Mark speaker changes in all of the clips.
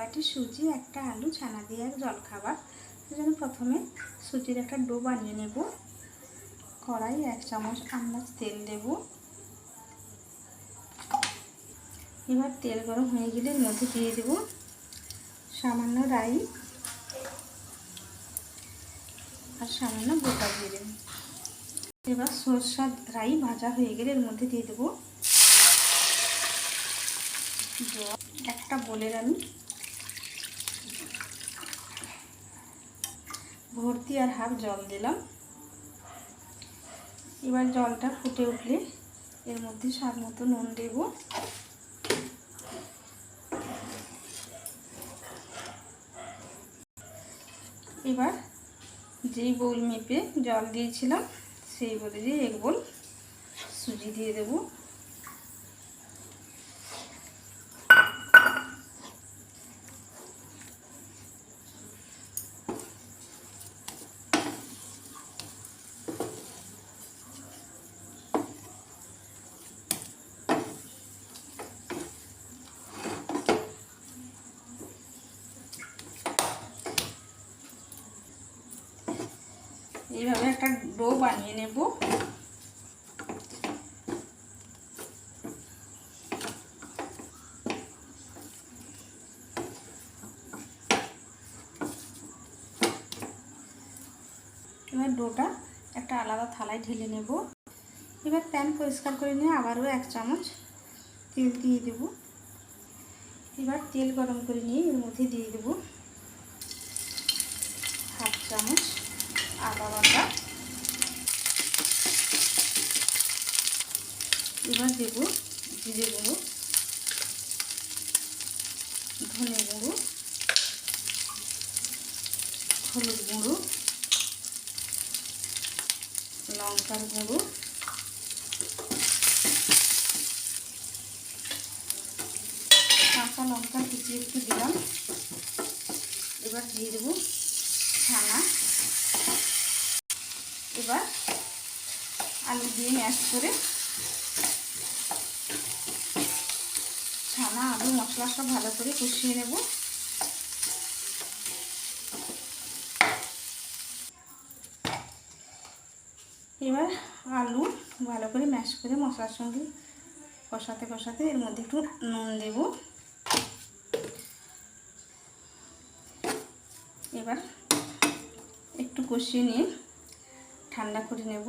Speaker 1: বাটি সুজি, একটা আলু, ছানা দিয়ে এক জল খাবার সেজন্য প্রথমে সুজির একটা ডো বানিয়ে নেব। কড়াই এক চামচ আন্দাজ তেল দেব। এবার তেল গরম হয়ে গেলে এর মধ্যে দিয়ে দেব সামান্য রাই আর সামান্য গোটা দিয়ে দেব এবার সরষা রাই ভাজা হয়ে গেলে এর মধ্যে দিয়ে দেবো একটা বোলের আমি ভর্তি আর হাফ জল দিলাম। এবার জলটা ফুটে উঠলে এর মধ্যে স্বাদ মতো নুন দেব। এবার যেই বোল মেপে জল দিয়েছিলাম, সেই বলে দিয়ে এক বোল সুজি দিয়ে দেবো। এইভাবে একটা ডো বানিয়ে নেব। এবার ডোটা একটা আলাদা থালায় ঢেলে নেব। এবার প্যান পরিষ্কার করে নিয়ে আবারও এক চামচ তেল দিয়ে দেব। এবার তেল গরম করে নিয়ে এর মধ্যে দিয়ে দেব হাফ চামচ আদা বাটা এবার দেব, জিরে গুঁড়ো, ধনে গুঁড়ো, হলুদ গুঁড়ো, লঙ্কার গুঁড়ো, কাঁচা লঙ্কা কুচিয়ে একটু দিলাম। এবার দিয়ে দেবো ছানা। এবার আলু দিয়ে ম্যাশ করে ছানা আলু, মশলা সব ভালো করে কষিয়ে নেব। এবার আলু ভালো করে ম্যাশ করে মশলার সঙ্গে কষাতে কষাতে এর মধ্যে একটু নুন দেব। এবার একটু কষিয়ে নিয়ে ঠান্ডা করে নেব।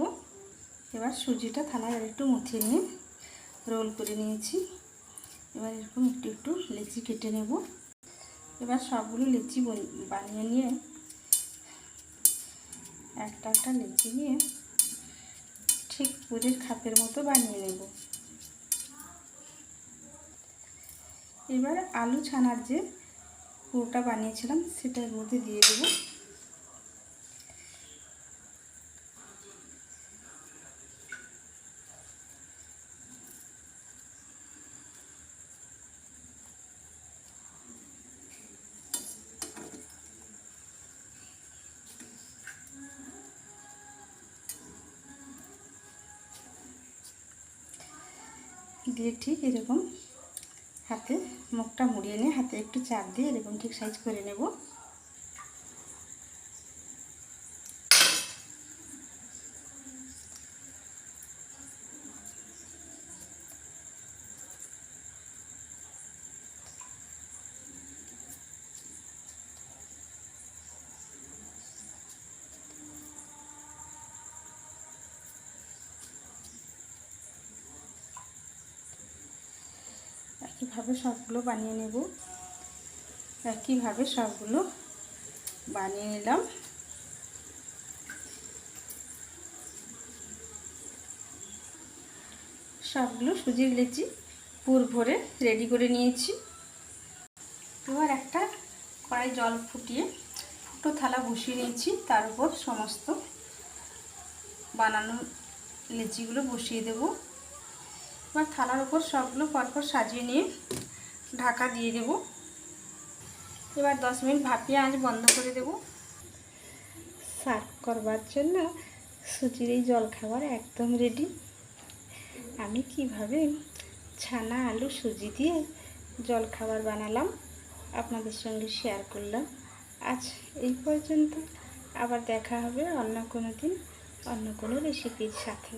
Speaker 1: এবার সুজিটা আর একটু মুথিয়ে নিয়ে রোল করে নিয়েছি। এবার এরকম একটু একটু লেচি কেটে নেব। এবার সবগুলো লেচি বানিয়ে নিয়ে একটা একটা লেচি নিয়ে ঠিক পুরীর খাপের মতো বানিয়ে নেব। এবার আলু ছানার যে পুরোটা বানিয়েছিলাম সেটার মধ্যে দিয়ে দেবো। দিয়ে ঠিক এরকম হাতে মুখটা মুড়িয়ে নিয়ে হাতে একটু চাপ দিয়ে এরকম ঠিক সাইজ করে নেব। একইভাবে সবগুলো বানিয়ে নেব। একইভাবে সবগুলো বানিয়ে নিলাম। সবগুলো সুজির লেচি পুর ভরে রেডি করে নিয়েছি। এবার একটা কড়াই জল ফুটিয়ে ফুটো থালা বসিয়ে নিয়েছি। তার উপর সমস্ত বানানো লেচিগুলো বসিয়ে দেবো। এবার থালার উপর সবগুলো পরপর সাজিয়ে নিয়ে ঢাকা দিয়ে দেব। এবার দশ মিনিট ভাপিয়ে আঁচ বন্ধ করে দেব। সার্ভ করবার জন্য সুজির এই জলখাবার একদম রেডি আমি কীভাবে ছানা, আলু, সুজি দিয়ে জলখাবার বানালাম আপনাদের সঙ্গে শেয়ার করলাম। আজ এই পর্যন্ত আবার দেখা হবে অন্য কোনো দিন, অন্য কোনো রেসিপির সাথে।